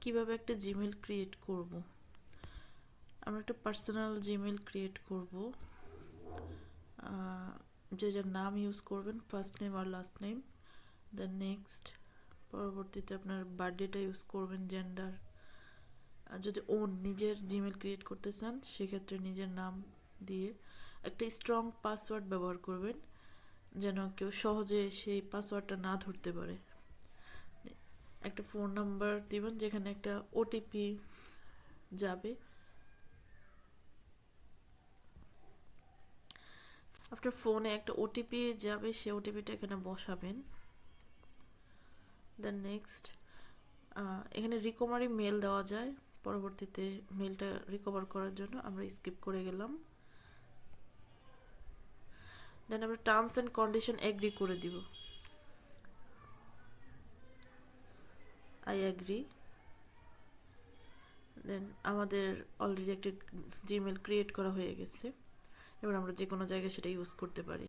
কীভাবে একটা Gmail create করব? আমরা একটা পার্সোনাল জিমেল ক্রিয়েট করব। যে যার নাম ইউজ করবেন ফার্স্ট নেম আর লাস্ট নেম দেন নেক্সট পরবর্তীতে আপনার বার্থডেটা ইউজ করবেন জেন্ডার আর যদি ওন নিজের জিমেল ক্রিয়েট করতে চান, সেক্ষেত্রে নিজের নাম দিয়ে একটা স্ট্রং পাসওয়ার্ড ব্যবহার করবেন, যেন কেউ সহজে সেই পাসওয়ার্ডটা না ধরতে পারে। একটা ফোন নাম্বার দিবেন, যেখানে একটা ওটিপি যাবে। আপনার ফোনে একটা ওটিপি যাবে সেই ওটিপিটা এখানে বসাবেন। দেন নেক্সট এখানে রিকভারি মেল দেওয়া যায়। পরবর্তীতে মেলটা রিকভার করার জন্য আমরা স্কিপ করে গেলাম। দেন আমরা টার্মস অ্যান্ড কন্ডিশন এগ্রি করে দিব। আই অ্যাগ্রি দেন আমাদের অলরেডি একটা জিমেল ক্রিয়েট করা হয়ে গেছে। এবার আমরা যে কোনো জায়গায় সেটা ইউজ করতে পারি।